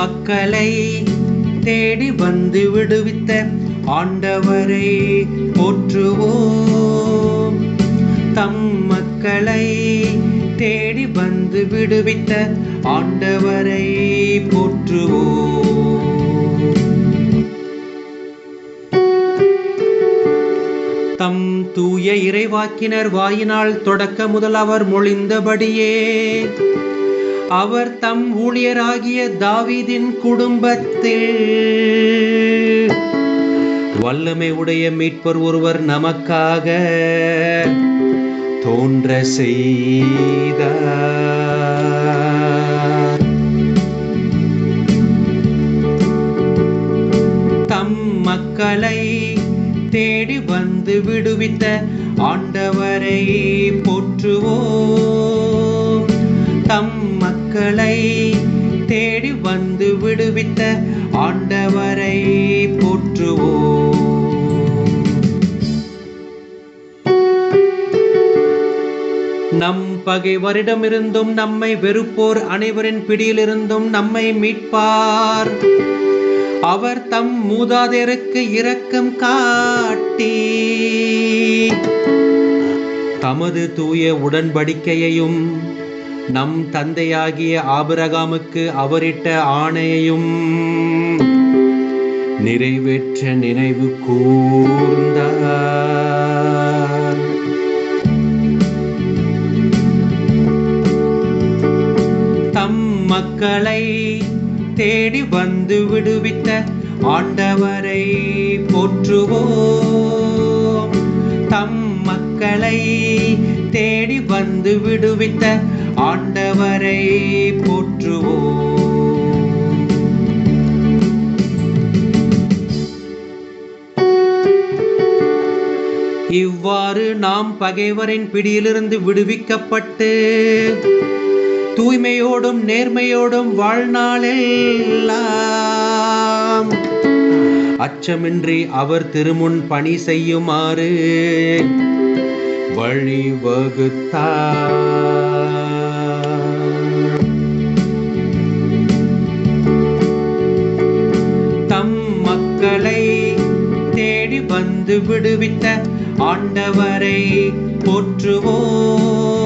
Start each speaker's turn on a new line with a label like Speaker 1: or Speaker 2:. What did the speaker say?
Speaker 1: மக்களை தேடி வந்து விடுவித்த ஆண்டவரை போற்றுவோம். தம் மக்களை தேடி வந்து விடுவித்த ஆண்டவரை போற்றுவோம். தம் தூய இறைவாக்கினர் வாயினால் தொடக்க முதல் அவர் மொழிந்தபடியே அவர் தம் ஊழியராகிய தாவீதின் குடும்பத்தில். வல்லமை உடைய மீட்பர் ஒருவர் நமக்காக தோன்ற செய்தார். தம் மக்களை தேடி வந்து விடுவித்த ஆண்டவரை போற்றுவோம். விடுவித்த ஆண்டவரை போற்றுவோம். நம் பகைவரிடமிருந்தும் நம்மை வெறுப்போர் அனைவரின் பிடியிலிருந்தும் நம்மை மீட்பார். அவர் தம் மூதாதையருக்கு இரக்கம் காட்டி தமது தூய உடன்படிக்கையையும் நம் தந்தையாகிய ஆபிரகாமுக்கு அவரிட்ட ஆணையையும் நிறைவேற்ற நினைவு கூர்ந்தார். தம் மக்களை தேடி வந்து விடுவித்த ஆண்டவரை போற்றுவோம். தம் மக்களை தேடி வந்து விடுவித்த ஆண்டவரை போற்றுவோம். இவ்வாறு நாம் பகைவரின் பிடியிலிருந்து விடுவிக்கப்பட்டு தூய்மையோடும் நேர்மையோடும் வாழ்நாளெல்லாம் அச்சமின்றி அவர் திருமுன் பணி செய்யுமாறு வழிவகுத்தார். தம் மக்களை தேடி வந்து விடுவித்த ஆண்டவரை போற்றுவோம்.